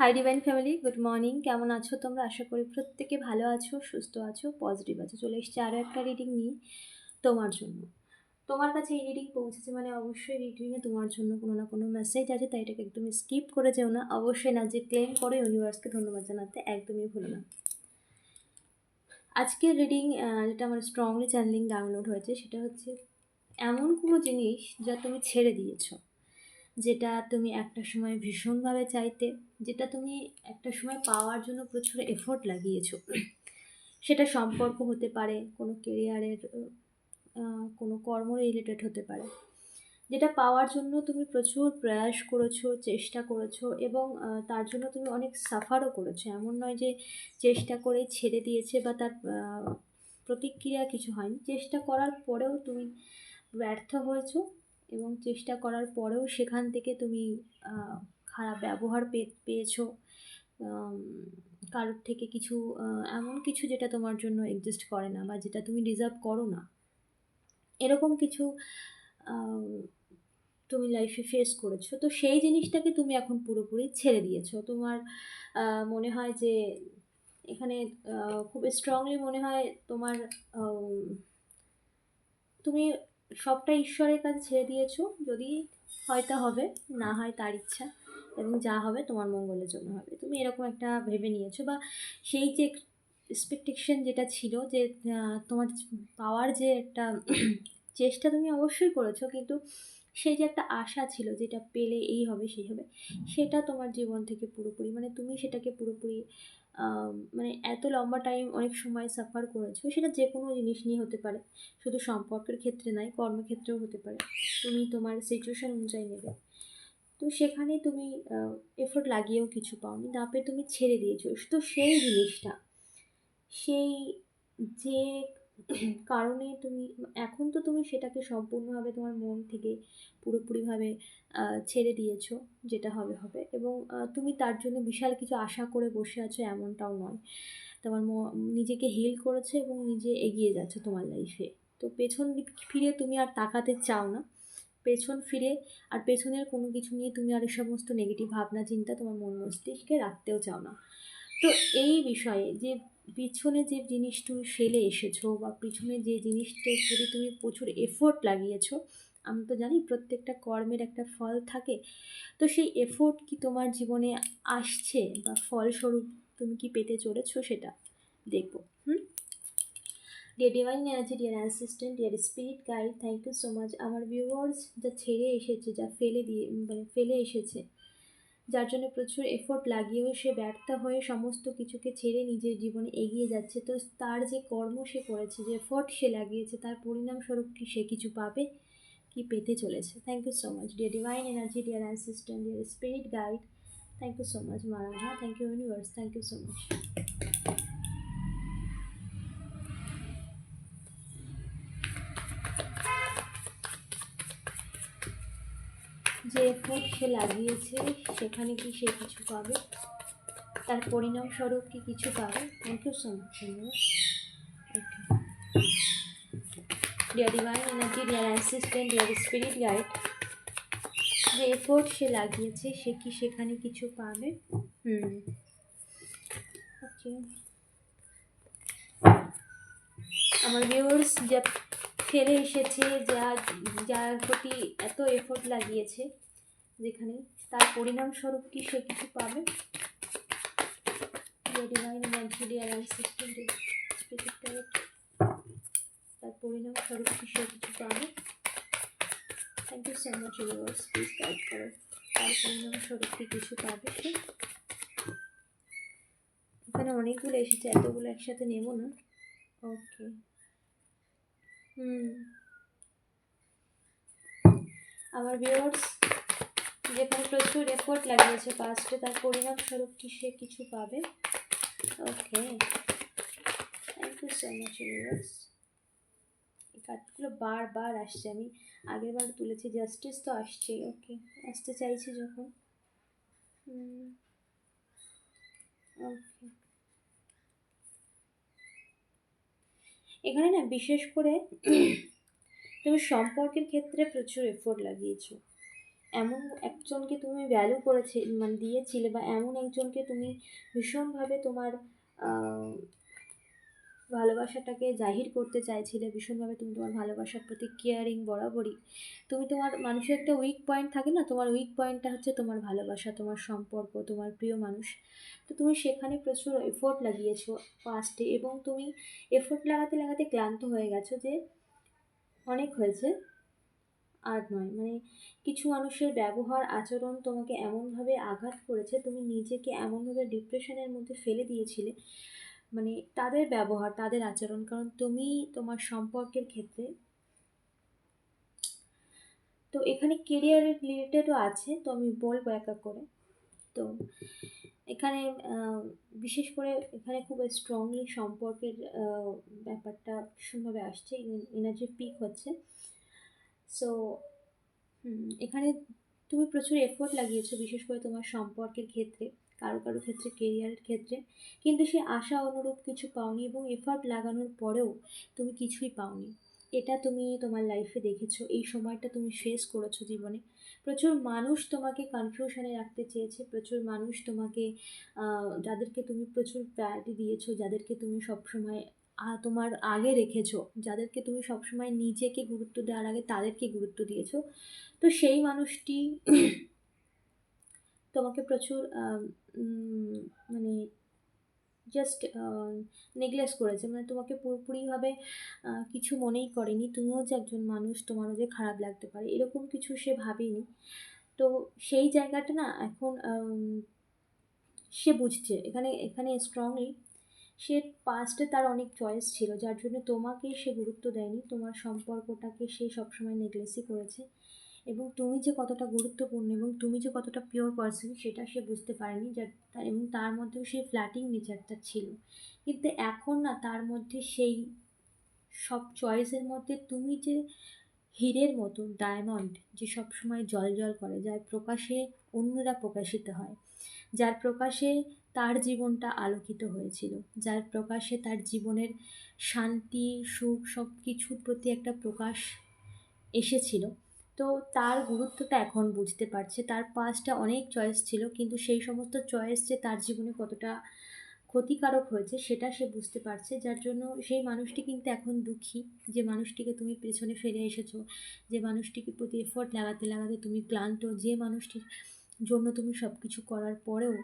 Hi divine family good morning কেমন আছো তোমরা? আশা করি প্রত্যেকে ভালো আছো, সুস্থ আছো পজিটিভ আছো। চলে এসছি আরও একটা রিডিং নিয়ে তোমার জন্য। তোমার কাছে এই রিডিং পৌঁছেছে মানে অবশ্যই রিডিংয়ে তোমার জন্য কোনো না কোনো মেসেজ আছে, তাই এটাকে একদমই স্কিপ করে যেও না। অবশ্যই না, যে ক্লেম করে ইউনিভার্সকে ধন্যবাদ জানাতে একদমই ভুলো না। আজকের রিডিং যেটা আমার স্ট্রংলি চ্যানেলিং ডাউনলোড হয়েছে, সেটা হচ্ছে এমন কোনো জিনিস যা তুমি ছেড়ে দিয়েছ। যেটা তুমি একটা সময় ভীষণভাবে চাইতে, যেটা তুমি একটা সময় পাওয়ার জন্য প্রচুর এফোর্ট লাগিয়েছো। সেটা সম্পর্ক হতে পারে, কোনো কেরিয়ারের কোনো কর্ম রিলেটেড হতে পারে। যেটা পাওয়ার জন্য তুমি প্রচুর প্রয়াস করেছ, চেষ্টা করেছ এবং তার জন্য তুমি অনেক সাফারও করেছ। এমন নয় যে চেষ্টা করে ছেড়ে দিয়েছে বা তার প্রতিক্রিয়া কিছু হয়নি। চেষ্টা করার পরেও তুমি ব্যর্থ হয়েছো। এবং চেষ্টা করার পরেও সেখান থেকে তুমি খারাপ ব্যবহার পে, পেয়েছ। কারোর থেকে কিছু এমন কিছু যেটা তোমার জন্য এক্সিস্ট করে না বা যেটা তুমি ডিজার্ভ করো না। এরকম কিছু তুমি লাইফে ফেস করেছ। তো সেই জিনিসটাকে তুমি এখন পুরোপুরি ছেড়ে দিয়েছ। তোমার মনে হয় যে এখানে খুব স্ট্রংলি মনে হয় তোমার তুমি সবটা ঈশ্বরের কাছে ছেড়ে দিয়েছ, যদি হয়তো হবে, না হয় তার ইচ্ছা, এবং যা হবে তোমার মঙ্গলের জন্য হবে। তুমি এরকম একটা ভেবে নিয়েছো বা সেই যে এক্সপেকটেশন যেটা ছিল যে তোমার পাওয়ার যে একটা চেষ্টা তুমি অবশ্যই করেছ, কিন্তু সেই যে একটা আশা ছিল যেটা পেলে এই হবে, সেই হবে, সেটা তোমার জীবন থেকে পুরোপুরি মানে তুমি সেটাকে পুরোপুরি মানে এত লম্বা টাইম অনেক সময় সাফার করেছ, সেটা যে কোনো জিনিস নিয়ে হতে পারে। শুধু সম্পর্কের ক্ষেত্রে নয়, কর্মক্ষেত্রেও হতে পারে। তুমি তোমার সিচুয়েশান অনুযায়ী নেবে। তো সেখানে তুমি এফোর্ট লাগিয়েও কিছু পাওনি, না পেয়ে তুমি ছেড়ে দিয়েছ। তো সেই জিনিসটা, সেই যে কারণে তুমি, এখন তো তুমি সেটাকে সম্পূর্ণভাবে তোমার মন থেকে পুরোপুরিভাবে ছেড়ে দিয়েছ, যেটা হবে হবে। এবং তুমি তার জন্য বিশাল কিছু আশা করে বসে আছো এমনটাও নয়। তোমার নিজেকে হিল করেছে এবং নিজে এগিয়ে যাচ্ছে তোমার লাইফে তো পেছন ফিরে তুমি আর তাকাতে চাও না। পেছন ফিরে আর পেছনের কোনো কিছু নিয়ে তুমি আর এই সমস্ত নেগেটিভ ভাবনা, চিন্তা তোমার মন মস্তিষ্কে রাখতেও চাও না। তো এই বিষয়ে যে পিছনে যে জিনিস তুমি ফেলে এসেছ বা পিছনে যে জিনিসটার প্রতি তুমি প্রচুর এফোর্ট লাগিয়েছো, আমি তো জানি প্রত্যেকটা কর্মের একটা ফল থাকে। তো সেই এফোর্ট কি তোমার জীবনে আসছে বা ফলস্বরূপ তুমি কি পেতে চলেছো সেটা দেখব dear divine energy dear assistant dear spirit guide thank you so much আমার ভিউয়ার্স যা ছেড়ে এসেছে, যা ফেলে দিয়ে মানে ফেলে এসেছে যার জন্য প্রচুর এফোর্ট লাগিয়েও সে ব্যর্থ হয়ে সমস্ত কিছুকে ছেড়ে নিজের জীবনে এগিয়ে যাচ্ছে। তো তার যে কর্ম সে করেছে, যে এফোর্ট সে লাগিয়েছে, তার পরিণামস্বরূপ কি সে কিছু পাবে? কি পেতে চলেছে? Thank you so much dear divine energy dear assistant dear spirit guide thank you so much মারাধা thank you universe thank you so much যে এফোর্ট সে লাগিয়েছে সেখানে কি সে কিছু পাবে? তার পরিণামস্বরূপ কি কিছু পাবে? Thank you so much dear divine energy dear assistant dear spirit guide যে এফোর্ট সে লাগিয়েছে সে কি সেখানে কিছু পাবে? হুম। ওকে আমার ভিউয়ার্স যা ফেলে এসেছে যা যার প্রতি এত এফোর্ট লাগিয়েছে যেখানে তার পরিণামস্বরূপ কি সে কিছু পাবে? ডিভাইন ডিয়ার অ্যাসিস্ট্যান্ট তার পরিণামস্বরূপ কি সে কিছু পাবে? Thank you so much universe please guide করো। তার পরিণামস্বরূপ কি কিছু পাবে সে? এখানে অনেকগুলো এসেছে, এতগুলো একসাথে নেব না। ওকে হুম। আমার ভিউয়ার্স যেখানে প্রচুর এফোর্ট লাগিয়েছে পাস্টে তার পরিণামস্বরূপ কি সে কিছু পাবে? Okay thank you so much viewers এই কার্ডগুলো বারবার আসছে, আমি আগের বার তুলেছি জাস্টিস তো আসছে ওকে আসতে চাইছি যখন। ওকে এখানে না, বিশেষ করে তুমি সম্পর্কের ক্ষেত্রে প্রচুর এফোর্ট লাগিয়েছো। এমন একজনকে তুমি ভ্যালু করেছে মানে দিয়েছিলে বা এমন একজনকে তুমি ভীষণভাবে তোমার ভালোবাসাটাকে জাহির করতে চাইছিলে, ভীষণভাবে তুমি তোমার ভালোবাসার প্রতি কেয়ারিং বরাবরই, তুমি তোমার মানুষের একটা উইক পয়েন্ট থাকে না? তোমার উইক পয়েন্টটা হচ্ছে তোমার ভালোবাসা, তোমার সম্পর্ক, তোমার প্রিয় মানুষ। তো তুমি সেখানে প্রচুর এফোর্ট লাগিয়েছো ফার্স্টে এবং তুমি এফোর্ট লাগাতে লাগাতে ক্লান্ত হয়ে গেছো যে, অনেক হয়েছে। আর নয়। মানে কিছু মানুষের ব্যবহার, আচরণ তোমাকে এমনভাবে আঘাত করেছে, তুমি নিজেকে এমনভাবে ডিপ্রেশনের মধ্যে ফেলে দিয়েছিলে মানে তাদের ব্যবহার, তাদের আচরণ। কারণ তুমি তোমার সম্পর্কের ক্ষেত্রে তো এখানে কেরিয়ারের রিলেটেডও আছে, তো আমি বলব এক এক করে। তো এখানে বিশেষ করে এখানে খুব স্ট্রংলি সম্পর্কের ব্যাপারটা ভীষণভাবে আসছে এনার্জি পিক হচ্ছে। সো এখানে তুমি প্রচুর এফোর্ট লাগিয়েছো বিশেষ করে তোমার সম্পর্কের ক্ষেত্রে, কারও কারও ক্ষেত্রে কেরিয়ারের ক্ষেত্রে। কিন্তু সে আশা অনুরূপ কিছু পাওনি এবং এফোর্ট লাগানোর পরেও তুমি কিছুই পাওনি। এটা তুমি তোমার লাইফে দেখেছ, এই সময়টা তুমি ফেস করেছ জীবনে। প্রচুর মানুষ তোমাকে কনফিউশনে রাখতে চেয়েছে, প্রচুর মানুষ তোমাকে যাদেরকে তুমি প্রচুর প্রায়োরিটি দিয়েছ, যাদেরকে তুমি সবসময় তোমার আগে রেখেছো, যাদেরকে তুমি সবসময় নিজেকে গুরুত্ব দেওয়ার আগে তাদেরকে গুরুত্ব দিয়েছ। তো সেই মানুষটি তোমাকে প্রচুর মানে জাস্ট নেগলেক্ট করেছে। মানে তোমাকে পুরোপুরিভাবে কিছু মনেই করেনি। তুমিও যে একজন মানুষ, তোমারও যে খারাপ লাগতে পারে, এরকম কিছু সে ভাবেনি। তো সেই জায়গাটা না এখন সে বুঝছে। এখানে এখানে স্ট্রংলি সে পাস্টে তার অনেক চয়েস ছিল, যার জন্য তোমাকেই সে গুরুত্ব দেয়নি। তোমার সম্পর্কটাকে সে সবসময় নেগলেসই করেছে এবং তুমি যে কতটা গুরুত্বপূর্ণ এবং তুমি যে কতটা পিওর পার্সন সেটা সে বুঝতে পারেনি, যার এবং তার মধ্যেও সেই ফ্ল্যাটিং নেচারটা ছিল। কিন্তু এখন না, তার মধ্যে সেই সব চয়েসের মধ্যে তুমি যে হীরের মতো ডায়মন্ড যে সবসময় জল জল করে, যার প্রকাশে অন্যরা প্রকাশিত হয়, যার প্রকাশে তার জীবনটা আলোকিত হয়েছিল, যার প্রকাশে তার জীবনের শান্তি, সুখ সব কিছুর প্রতি একটা প্রকাশ এসেছিল। তো তার গুরুত্বটা এখন বুঝতে পারছে। তার পাঁচটা অনেক চয়েস ছিল, কিন্তু সেই সমস্ত চয়েস যে তার জীবনে কতটা ক্ষতিকারক হয়েছে, সেটা সে বুঝতে পারছে। যার জন্য সেই মানুষটি কিন্তু এখন দুঃখী। যে মানুষটিকে তুমি পেছনে ফেলে এসেছ, যে মানুষটিকে প্রতি এফোর্ট লাগাতে লাগাতে তুমি ক্লান্ত, যে মানুষটির জন্য তুমি সব কিছু করার পরেও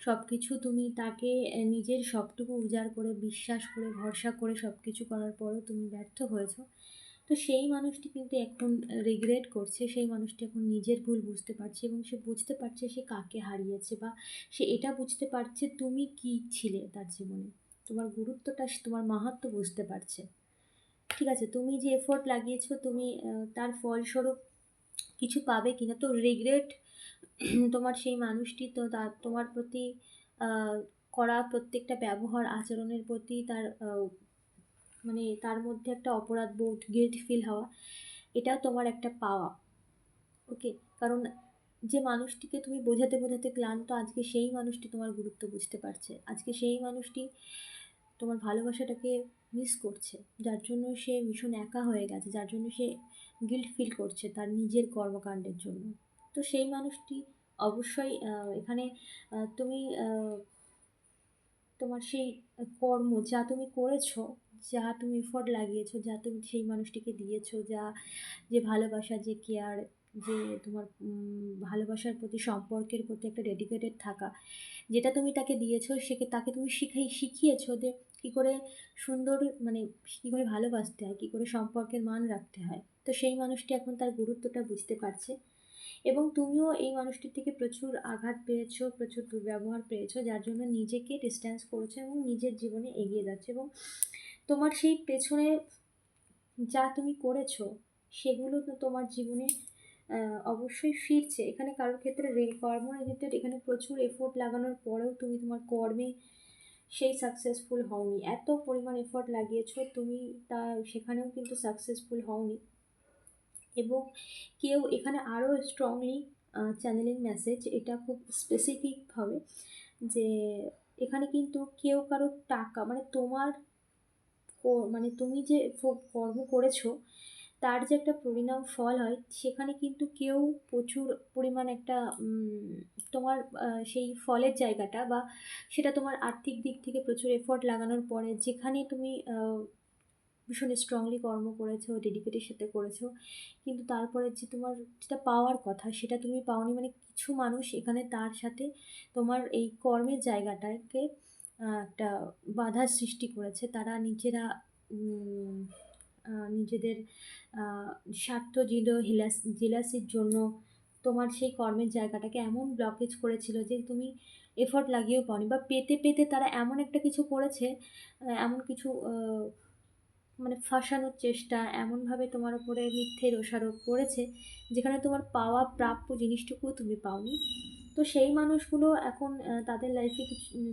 সব কিছু তুমি তাকে নিজের সবটুকু উজাড় করে, বিশ্বাস করে, ভরসা করে সব কিছু করার পরেও তুমি ব্যর্থ হয়েছো। তো সেই মানুষটি কিন্তু এখন রিগ্রেট করছে, সেই মানুষটি এখন নিজের ভুল বুঝতে পারছে এবং সে বুঝতে পারছে সে কাকে হারিয়েছে বা সে এটা বুঝতে পারছে তুমি কি ছিলে তার জীবনে। তোমার গুরুত্বটা তোমার মাহাত্ম্য বুঝতে পারছে। ঠিক আছে, তুমি যে এফোর্ট লাগিয়েছো, তুমি তার ফলস্বরূপ কিছু পাবে কিনা, তো রিগ্রেট তোমার সেই মানুষটি তো তার তোমার প্রতি করা প্রত্যেকটা ব্যবহার আচরণের প্রতি তার মানে তার মধ্যে একটা অপরাধ বোধ গিল্ট ফিল হওয়া এটা তোমার একটা পাওয়া। ওকে কারণ যে মানুষটিকে তুমি বোঝাতে বোঝাতে ক্লান্ত, আজকে সেই মানুষটি তোমার গুরুত্ব বুঝতে পারছে। আজকে সেই মানুষটি তোমার ভালোবাসাটাকে মিস করছে। যার জন্য সে ভীষণ একা হয়ে গেছে, যার জন্য সে গিল্ট ফিল করছে তার নিজের কর্মকাণ্ডের জন্য। তো সেই মানুষটি অবশ্যই এখানে তুমি তোমার সেই কর্ম যা তুমি করেছ, যা তুমি এফোর্ট লাগিয়েছো, যা তুমি সেই মানুষটিকে দিয়েছ, যা যে ভালোবাসা, যে কেয়ার যে তোমার ভালোবাসার প্রতি, সম্পর্কের প্রতি একটা ডেডিকেটেড থাকা, যেটা তুমি তাকে দিয়েছ সেকে তাকে তুমি শিখাই, শিখিয়েছো যে কী করে সুন্দর মানে কী করে ভালোবাসতে হয়, কী করে সম্পর্কের মান রাখতে হয়। তো সেই মানুষটি এখন তার গুরুত্বটা বুঝতে পারছে। এবং তুমিও এই মানুষটির থেকে প্রচুর আঘাত পেয়েছ, প্রচুর দুর্ব্যবহার পেয়েছ, যার জন্য নিজেকে ডিস্ট্যান্স করেছ এবং নিজের জীবনে এগিয়ে যাচ্ছে এবং তোমার সেই পেছনে যা তুমি করেছ, সেগুলো তো তোমার জীবনে অবশ্যই ফিরছে। এখানে কারোর ক্ষেত্রে রেল কর্ম রিলেটেড এখানে প্রচুর এফোর্ট লাগানোর পরেও তুমি তোমার কর্মে সেই সাকসেসফুল হওনি। এত পরিমাণ এফোর্ট লাগিয়েছো, তুমি তা সেখানেও কিন্তু সাকসেসফুল হওনি। এবং কেউ এখানে আরও স্ট্রংলি চ্যানেলিং মেসেজ এটা খুব স্পেসিফিকভাবে যে এখানে কিন্তু কেউ কারোর টাকা মানে তোমার মানে তুমি যে কর্ম করেছ, তার যে একটা পরিণাম ফল হয়, সেখানে কিন্তু কেউ প্রচুর পরিমাণ একটা তোমার সেই ফলের জায়গাটা বা সেটা তোমার আর্থিক দিক থেকে প্রচুর এফোর্ট লাগানোর পরে, যেখানে তুমি ভীষণ স্ট্রংলি কর্ম করেছ ডেডিকেটের সাথে করেছ। কিন্তু তারপরে যে তোমার যেটা পাওয়ার কথা, সেটা তুমি পাওনি মানে কিছু মানুষ এখানে তার সাথে তোমার এই কর্মের জায়গাটাকে একটা বাধার সৃষ্টি করেছে। তারা নিজেরা নিজেদের স্বার্থ জিলো, হিলাস, জেলাসির জন্য তোমার সেই কর্মের জায়গাটাকে এমন ব্লকেজ করেছিল যে তুমি এফোর্ট লাগিয়েও পাওনি। বা পেতে পেতে তারা এমন একটা কিছু করেছে এমন কিছু মানে ফাঁসানোর চেষ্টা, এমনভাবে তোমার উপরে মিথ্যে দোষারোপ করেছে, যেখানে তোমার পাওয়া প্রাপ্য জিনিসটুকুও তুমি পাওনি। তো সেই মানুষগুলো এখন তাদের লাইফে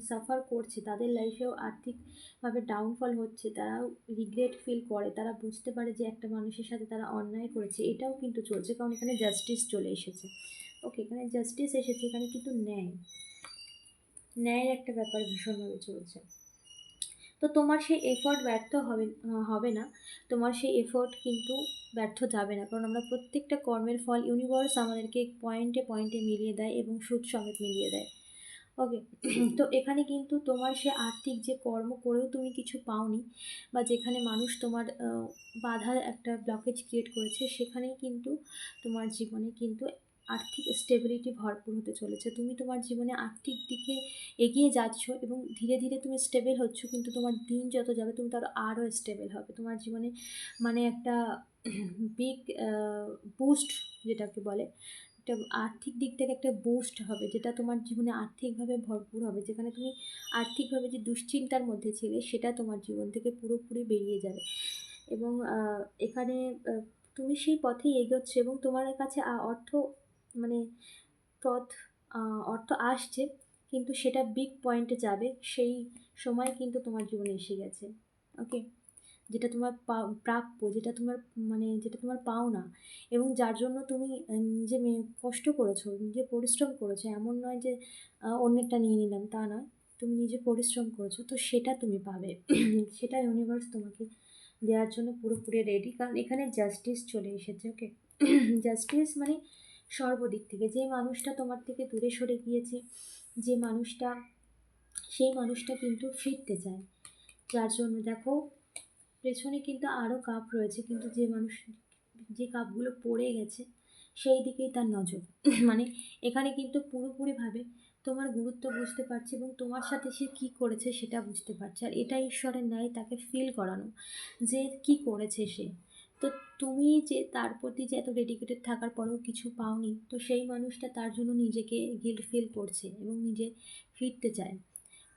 সাফার করছে, তাদের লাইফেও আর্থিকভাবে ডাউনফল হচ্ছে, তারাও রিগ্রেট ফিল করে, তারা বুঝতে পারে যে একটা মানুষের সাথে তারা অন্যায় করেছে, এটাও কিন্তু চলছে, কারণ এখানে জাস্টিস চলে এসেছে। ওকে এখানে জাস্টিস এসেছে, এখানে কিন্তু ন্যায়। ন্যায়ের একটা ব্যাপার ভীষণভাবে চলছে। তো তোমার সেই এফোর্ট ব্যর্থ হবে হবে না। তোমার সেই এফোর্ট কিন্তু ব্যর্থ যাবে না। কারণ আমরা প্রত্যেকটা কর্মের ফল ইউনিভার্স আমাদেরকে পয়েন্টে পয়েন্টে মিলিয়ে দেয় এবং সুদ সমেত মিলিয়ে দেয়। ওকে তো এখানে কিন্তু তোমার সে আর্থিক যে কর্ম করেও তুমি কিছু পাওনি বা যেখানে মানুষ তোমার বাধার একটা ব্লকেজ ক্রিয়েট করেছে, সেখানেই কিন্তু তোমার জীবনে কিন্তু আর্থিক স্টেবিলিটি ভরপুর হতে চলেছে। তুমি তোমার জীবনে আর্থিক দিকে এগিয়ে যাচ্ছ এবং ধীরে ধীরে তুমি স্টেবল হচ্ছ, কিন্তু তোমার দিন যত যাবে, তুমি তার আরও স্টেবল হবে। তোমার জীবনে মানে একটা বিগ বুস্ট যেটাকে বলে, একটা আর্থিক দিক থেকে একটা বুস্ট হবে, যেটা তোমার জীবনে আর্থিকভাবে ভরপুর হবে। যেখানে তুমি আর্থিকভাবে যে দুশ্চিন্তার মধ্যে ছিলে, সেটা তোমার জীবন থেকে পুরোপুরি বেরিয়ে যাবে। এবং এখানে তুমি সেই পথেই এগোচ্ছ এবং তোমার কাছে অর্থ মানে পথ অর্থ আসছে, কিন্তু সেটা বিগ পয়েন্টে যাবে, সেই সময় কিন্তু তোমার জীবনে এসে গেছে ওকে যেটা তোমার প্রাপ্য, যেটা তোমার মানে যেটা তোমার পাও না এবং যার জন্য তুমি নিজে কষ্ট করেছ, নিজে পরিশ্রম করেছ, এমন নয় যে অন্যেরটা নিয়ে নিলাম, তা নয়, তুমি নিজে পরিশ্রম করেছ, তো সেটা তুমি পাবে, সেটা ইউনিভার্স তোমাকে দেওয়ার জন্য পুরোপুরি রেডি কারণ এখানে জাস্টিস চলে এসেছে ওকে জাস্টিস মানে সর্বদিক থেকে। যে মানুষটা তোমার থেকে দূরে সরে গিয়েছে, যে মানুষটা, সেই মানুষটা কিন্তু ফিরতে চায়। যার জন্য দেখো, পেছনে কিন্তু আরও কাপ রয়েছে, কিন্তু যে মানুষ, যে কাপগুলো পড়ে গেছে, সেই দিকেই তার নজর। মানে এখানে কিন্তু পুরোপুরিভাবে তোমার গুরুত্ব বুঝতে পারছে এবং তোমার সাথে সে কী করেছে সেটা বুঝতে পারছে। আর এটা ঈশ্বরের ন্যায় তাকে ফিল করানো যে কি করেছে সে। তুমি যে তার প্রতি যে এত ডেডিকেটেড থাকার পরেও কিছু পাওনি, তো সেই মানুষটা তার জন্য নিজেকে গিল্ট ফিল করছে এবং নিজে ফিরতে চায়।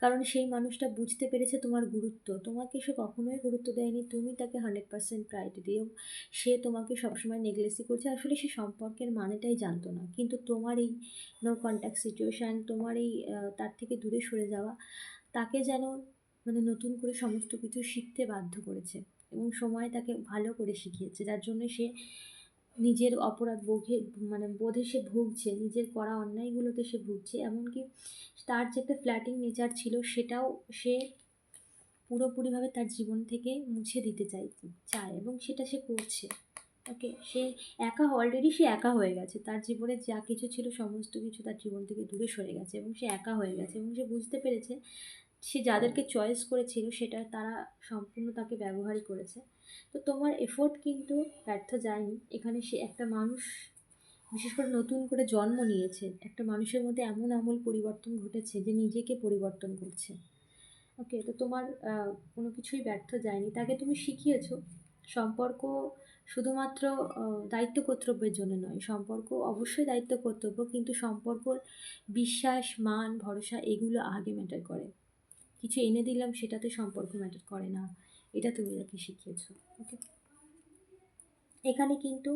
কারণ সেই মানুষটা বুঝতে পেরেছে তোমার গুরুত্ব। তোমাকে সে কখনোই গুরুত্ব দেয়নি, তুমি তাকে হান্ড্রেড পার্সেন্ট প্রায়োরিটি দিও সে তোমাকে সবসময় নেগলেসি করছে। আসলে সে সম্পর্কের মানেটাই জানতো না। কিন্তু তোমার এই নো কন্ট্যাক্ট সিচুয়েশান তোমার এই তার থেকে দূরে সরে যাওয়া, তাকে যেন মানে নতুন করে সমস্ত কিছু শিখতে বাধ্য করেছে। এবং সময় তাকে ভালো করে শিখিয়েছে, যার জন্য সে নিজের অপরাধ বোধে মানে বোধে সে ভুগছে, নিজের করা অন্যায়গুলোতে সে ভুগছে। এমনকি তার যে একটা ফ্ল্যাটিং নেচার ছিল, সেটাও সে পুরোপুরিভাবে তার জীবন থেকে মুছে দিতে চাই, চায় এবং সেটা সে করছে। ওকে, সে একা অলরেডি সে একা হয়ে গেছে। তার জীবনে যা কিছু ছিল, সমস্ত কিছু তার জীবন থেকে দূরে সরে গেছে এবং সে একা হয়ে গেছে এবং সে বুঝতে পেরেছে সে যাদেরকে চয়েস করেছিল, সেটা তারা সম্পূর্ণ তাকে ব্যবহারই করেছে। তো তোমার এফোর্ট কিন্তু ব্যর্থ যায়নি। এখানে সে একটা মানুষ, বিশেষ করে নতুন করে জন্ম নিয়েছে, একটা মানুষের মধ্যে এমন আমূল পরিবর্তন ঘটেছে যে নিজেকে পরিবর্তন করছে। ওকে তো তোমার কোনো কিছুই ব্যর্থ যায়নি। তাকে তুমি শিখিয়েছো, সম্পর্ক শুধুমাত্র দায়িত্ব কর্তব্যের জন্য নয়, সম্পর্ক অবশ্যই দায়িত্ব কর্তব্য, কিন্তু সম্পর্ক বিশ্বাস, মান, ভরসা, এগুলো আগে ম্যাটার করে। কিছু এনে দিলাম, সেটাতে সম্পর্ক ম্যাটার করে না। এটা তুমি তাকে শিখিয়েছো ওকে এখানে কিন্তু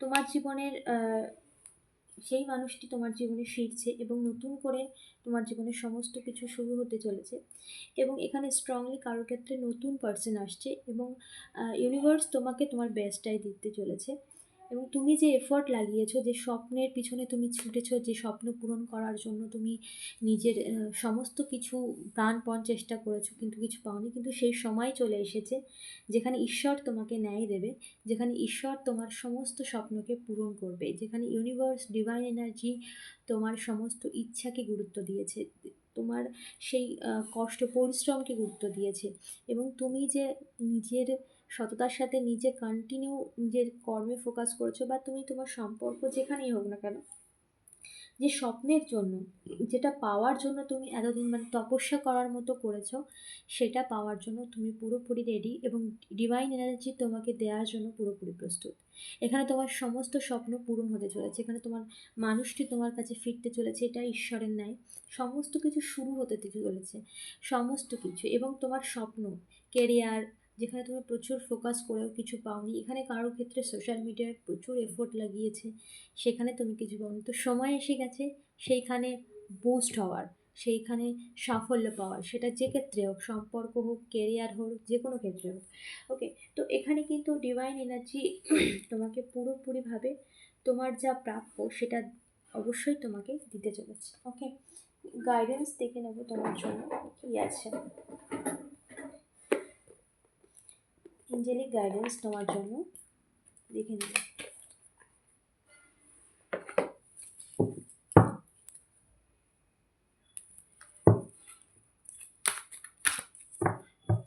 তোমার জীবনের সেই মানুষটি তোমার জীবনে ফিরছে এবং নতুন করে তোমার জীবনের সমস্ত কিছু শুরু হতে চলেছে এবং এখানে স্ট্রংলি কারোর ক্ষেত্রে নতুন পার্সন আসছে এবং ইউনিভার্স তোমাকে তোমার বেস্টটাই দিতে চলেছে। এবং তুমি যে এফোর্ট লাগিয়েছো, যে স্বপ্নের পিছনে তুমি ছুটেছো, যে স্বপ্ন পূরণ করার জন্য তুমি নিজের সমস্ত কিছু প্রাণপণ চেষ্টা করেছ, কিন্তু কিছু পাওনি। কিন্তু সেই সময় চলে এসেছে যেখানে ঈশ্বর তোমাকে ন্যায় দেবে, যেখানে ঈশ্বর তোমার সমস্ত স্বপ্নকে পূরণ করবে, যেখানে ইউনিভার্স ডিভাইন এনার্জি তোমার সমস্ত ইচ্ছাকে গুরুত্ব দিয়েছে, তোমার সেই কষ্ট, পরিশ্রমকে গুরুত্ব দিয়েছে এবং তুমি যে নিজের সততার সাথে নিজে কন্টিনিউ নিজের কর্মে ফোকাস করছ বা তুমি তোমার সম্পর্ক যেখানেই হোক না কেন, যে স্বপ্নের জন্য, যেটা পাওয়ার জন্য তুমি এতদিন মানে তপস্যা করার মতো করেছ, সেটা পাওয়ার জন্য তুমি পুরোপুরি রেডি এবং ডিভাইন এনার্জি তোমাকে দেওয়ার জন্য পুরোপুরি প্রস্তুত। এখানে তোমার সমস্ত স্বপ্ন পূরণ হতে চলেছে, এখানে তোমার মানুষটি তোমার কাছে ফিরতে চলেছে, এটা ঈশ্বরের ন্যায়। সমস্ত কিছু শুরু হতে চলেছে, সমস্ত কিছু এবং তোমার স্বপ্ন কেরিয়ার যেখানে তুমি প্রচুর ফোকাস করেও কিছু পাওনি। এখানে কারোর ক্ষেত্রে সোশ্যাল মিডিয়ায় প্রচুর এফোর্ট লাগিয়েছে। সেখানে তুমি কিছু পাওনি। তো সময় এসে গেছে সেইখানে বুস্ট হওয়ার, সেইখানে সাফল্য পাওয়ার। সেটা যে ক্ষেত্রে হোক, সম্পর্ক হোক কেরিয়ার হোক, যে কোনো ক্ষেত্রে হোক। ওকে তো এখানে কিন্তু ডিভাইন এনার্জি তোমাকে পুরোপুরিভাবে তোমার যা প্রাপ্য সেটা অবশ্যই তোমাকে দিতে চলেছে। ওকে গাইডেন্স দেখে নেব তোমার জন্য কী আছে। এঞ্জেলিক গাইডেন্স তোমার জন্য দেখে নেব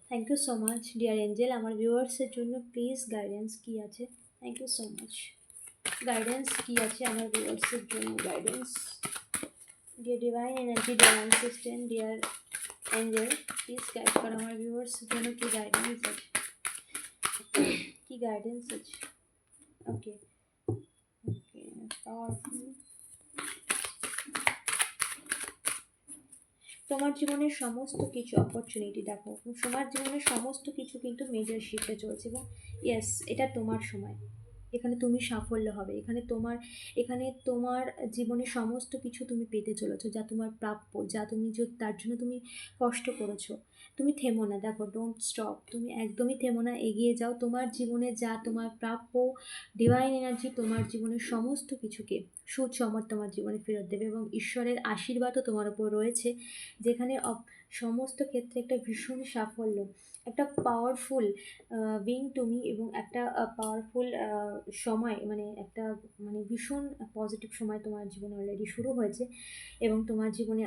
thank you so much dear angel আমার ভিউয়ার্সের জন্য প্লিজ গাইডেন্স কী আছে thank you so much guidance কী আছে আমার ভিউয়ার্সের জন্য guidance dear divine energy dear assistant dear angel please guide করো আমার ভিউয়ার্সের জন্য কী গাইডেন্স আছে কি গাইডেন্স আছে ওকে ওকে তোমার জীবনের সমস্ত কিছু অপরচুনিটি দেখো। তোমার জীবনের সমস্ত কিছু কিন্তু মেজর শিফটে চলছে এবং ইয়েস এটা তোমার সময়। এখানে তুমি সাফল্য হবে। এখানে তোমার এখানে তোমার জীবনে সমস্ত কিছু তুমি পেতে চলেছো, যা তোমার প্রাপ্য, যা তুমি তার জন্য তুমি কষ্ট করেছ। তুমি থেমো না, দেখো ডোন্ট স্টপ তুমি একদমই থেমো না, এগিয়ে যাও। তোমার জীবনে যা তোমার প্রাপ্য ডিভাইন এনার্জি তোমার জীবনের সমস্ত কিছুকে সুচমর তোমার জীবনে ফেরত দেবে এবং ঈশ্বরের আশীর্বাদও তোমার উপর রয়েছে, যেখানে সমস্ত ক্ষেত্রে একটা ভীষণ সাফল্য একটা পাওয়ারফুল বিং তুমি এবং একটা পাওয়ারফুল সময় মানে একটা মানে ভীষণ পজিটিভ সময় তোমার জীবনে অলরেডি শুরু হয়েছে এবং তোমার জীবনে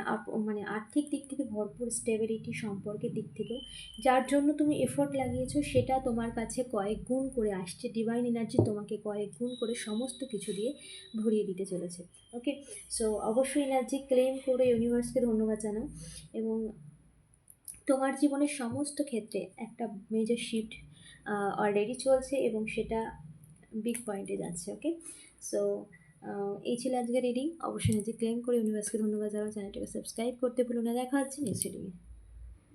মানে আর্থিক দিক থেকে ভরপুর স্টেবিলিটি সম্পর্কের দিক থেকেও। যার জন্য তুমি এফোর্ট লাগিয়েছো, সেটা তোমার কাছে কয়েক গুণ করে আসছে ডিভাইন এনার্জি তোমাকে কয়েক গুণ করে সমস্ত কিছু দিয়ে ভরিয়ে দিতে চলেছে। ওকে সো অবশ্যই এনার্জি ক্লেম করে ইউনিভার্সকে ধন্যবাদ জানাও এবং তোমার জীবনের সমস্ত ক্ষেত্রে একটা মেজর শিফট অলরেডি চলছে এবং সেটা বিগ পয়েন্টে যাচ্ছে ওকে সো এই ছিল আজকে রিডিং অবশ্যই নিজে ক্লেম করে ইউনিভার্সকে ধন্যবাদ জানাও। চ্যানেলটাকে সাবস্ক্রাইব করতে ভুলো না। দেখা হচ্ছে নেক্সট রিডিংয়ে